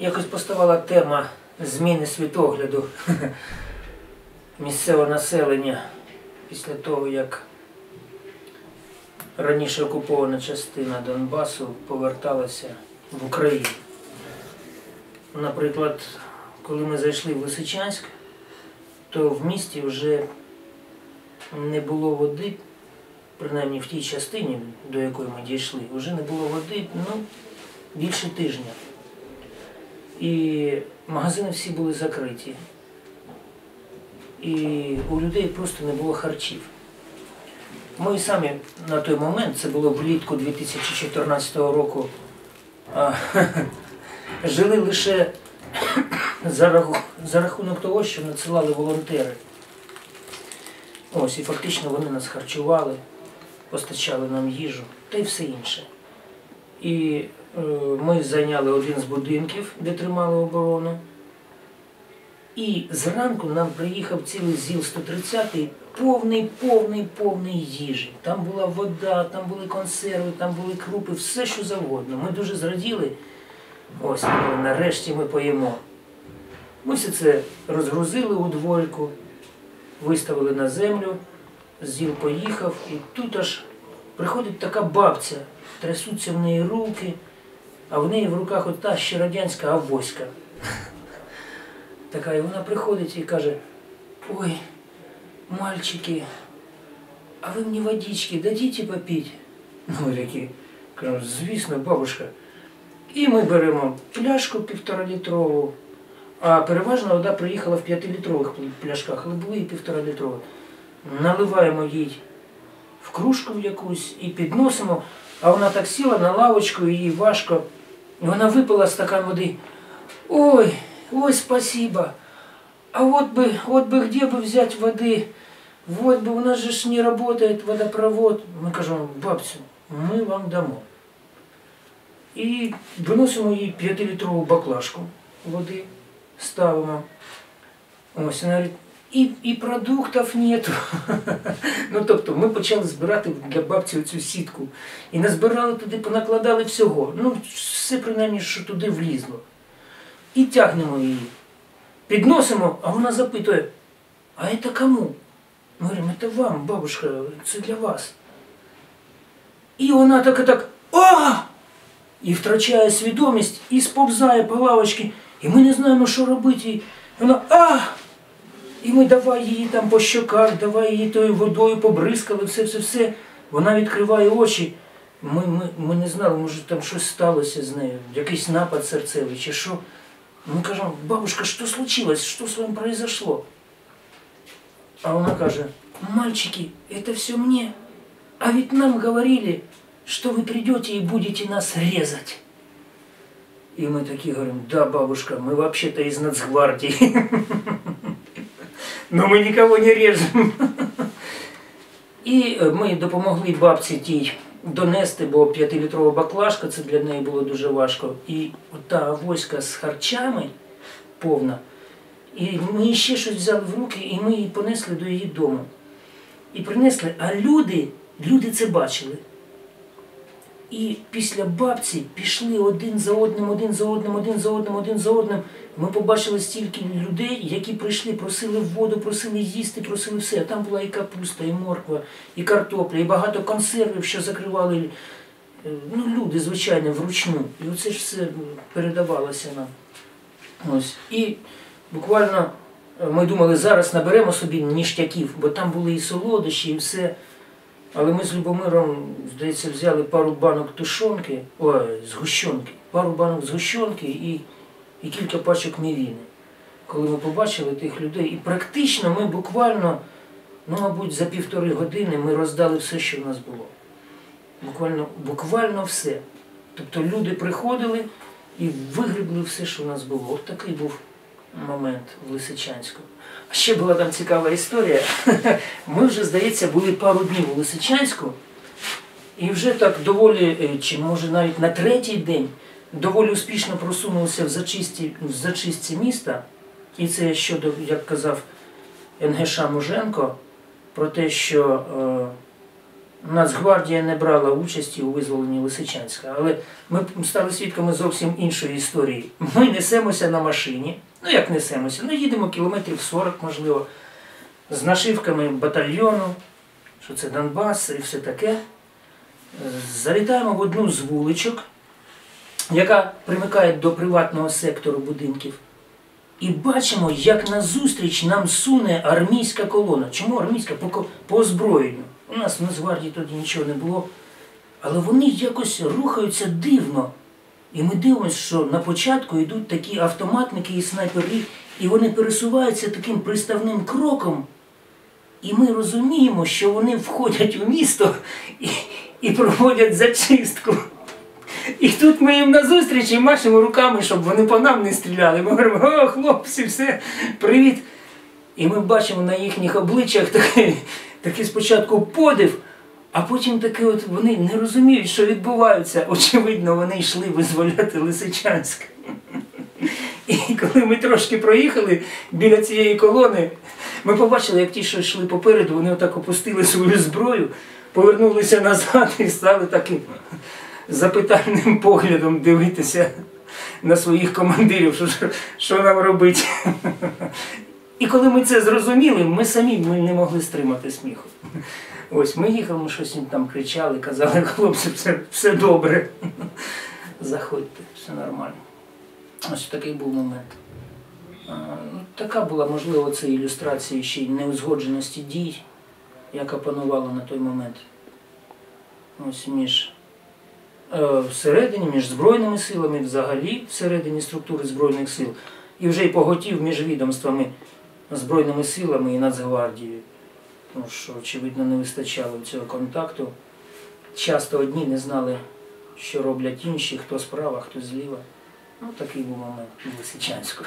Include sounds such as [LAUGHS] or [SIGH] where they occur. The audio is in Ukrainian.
якось поставала тема зміни світогляду [LAUGHS] місцевого населення після того, як раніше окупована частина Донбасу поверталася в Україну. Наприклад, коли ми зайшли в Лисичанськ, то в місті вже не було води, принаймні в тій частині, до якої ми дійшли, вже не було води ну, більше тижня. І магазини всі були закриті. І у людей просто не було харчів. Ми самі на той момент, це було влітку 2014 року, [LAUGHS] жили лише за, рахунок того, що надсилали волонтери. Ось, і фактично вони нас харчували, постачали нам їжу та й все інше. І ми зайняли один з будинків, де тримали оборону. І зранку нам приїхав цілий ЗІЛ 130 повний, повний, повний їжі. Там була вода, там були консерви, там були крупи, все що завгодно. Ми дуже зраділи. Ось, ну, нарешті ми поїмо. Ми все це розгрузили у двойку, виставили на землю, ЗІЛ поїхав, і тут аж приходить така бабця, трясуться в неї руки, а в неї в руках от та ще радянська авоська. Така, і вона приходить і каже, ой, мальчики, а ви мені водички дадите попити? Ну, такі, кажемо, звісно, бабушка. І ми беремо пляшку півторалітрову, а переважно вода приїхала в п'ятилітрових пляшках, але були і півторалітрові. Наливаємо їй в кружку якусь і підносимо, а вона так сіла на лавочку, і їй важко. І вона випила стакан води. Ой, ой, спасибо. А вот бы, вот бы где бы взять воды? Вот бы у нас же ж не работает водопровод. Ми кажемо, бабцю, ми вам дамо. І виносимо їй 5-літрову баклажку води, ставимо. Ось, вона говорить, і, і продуктів нету. ну, тобто ми почали збирати для бабці цю сітку. І назбирали туди, понакладали всього. Ну, все принаймні, що туди влізло. І тягнемо її. Підносимо, а вона запитує, а це кому? Ми говоримо, це вам, бабушка, це для вас. І вона так і так, а! І втрачає свідомість, і сповзає по лавочці, і ми не знаємо, що робити. І вона а! І ми давай її там по щоках, давай її тою водою побризкали, все, все, все. Вона відкриває очі. Ми, ми, ми не знали, може там щось сталося з нею, якийсь напад серцевий чи що. Мы кажем, бабушка, что случилось? Что с вами произошло? А она каже, мальчики, это все мне. А ведь нам говорили, что вы придете и будете нас резать. И мы такие говорим, да, бабушка, мы вообще-то из нацгвардии. [LAUGHS] Но мы никого не режем. І е, ми допомогли бабці тій донести, бо п'ятилітрова баклажка, це для неї було дуже важко. І та авоська з харчами повна. І ми ще щось взяли в руки, і ми її понесли до її дому. І принесли, а люди, люди це бачили. І після бабці пішли один за одним, один за одним, один за одним, один за одним. Ми побачили стільки людей, які прийшли, просили воду, просили їсти, просили все. А там була і капуста, і морква, і картопля, і багато консервів, що закривали е, ну, люди, звичайно, вручну. І оце ж все передавалося нам. Ось. І буквально е, ми думали, зараз наберемо собі ніштяків, бо там були і солодощі, і все. Але ми з Любомиром, здається, взяли пару банок тушонки, ой, згущенки, пару банок згущенки і, і кілька пачок мівіни. Коли ми побачили тих людей, і практично ми буквально, ну, мабуть, за півтори години ми роздали все, що в нас було. Буквально, буквально все. Тобто люди приходили і вигрібли все, що в нас було. От такий був момент в Лисичанську. А ще була там цікава історія. [LAUGHS] Ми вже, здається, були пару днів у Лисичанську, і вже так доволі, е, чи може навіть на третій день, доволі успішно просунулися в зачисті, в зачистці міста. І це щодо, як казав НГШ Муженко, про те, що е, Нацгвардія не брала участі у визволенні Лисичанська, але ми стали свідками зовсім іншої історії. Ми несемося на машині, ну як несемося, ну їдемо кілометрів 40, можливо, з нашивками батальйону, що це Донбас і все таке. Залітаємо в одну з вуличок, яка примикає до приватного сектору будинків. І бачимо, як назустріч нам суне армійська колона. Чому армійська? По озброєнню. У нас в Нацгвардії тоді нічого не було. Але вони якось рухаються дивно. І ми дивимося, що на початку йдуть такі автоматники і снайпери, і вони пересуваються таким приставним кроком. І ми розуміємо, що вони входять у місто і, і проводять зачистку. І тут ми їм назустріч і машемо руками, щоб вони по нам не стріляли. Ми говоримо, о, хлопці, все, привіт. І ми бачимо на їхніх обличчях такий, такий спочатку подив, а потім таке от вони не розуміють, що відбувається. Очевидно, вони йшли визволяти Лисичанськ. І коли ми трошки проїхали біля цієї колони, ми побачили, як ті, що йшли попереду, вони отак опустили свою зброю, повернулися назад і стали таким запитальним поглядом дивитися на своїх командирів, що, що нам робити. І коли ми це зрозуміли, ми самі ми не могли стримати сміху. Ось ми їхали, щось їм там кричали, казали, [LAUGHS] хлопці, все, все добре. Заходьте, все нормально. Ось такий був момент. Ну, Така була, можливо, це ілюстрація ще й неузгодженості дій, яка панувала на той момент. Ось між е, всередині, між Збройними силами, взагалі всередині структури Збройних сил, і вже й поготів між відомствами Збройними силами і Нацгвардією. Тому що, очевидно, не вистачало цього контакту. Часто одні не знали, що роблять інші, хто справа, хто зліва. Ну, такий був момент у Лисичанську.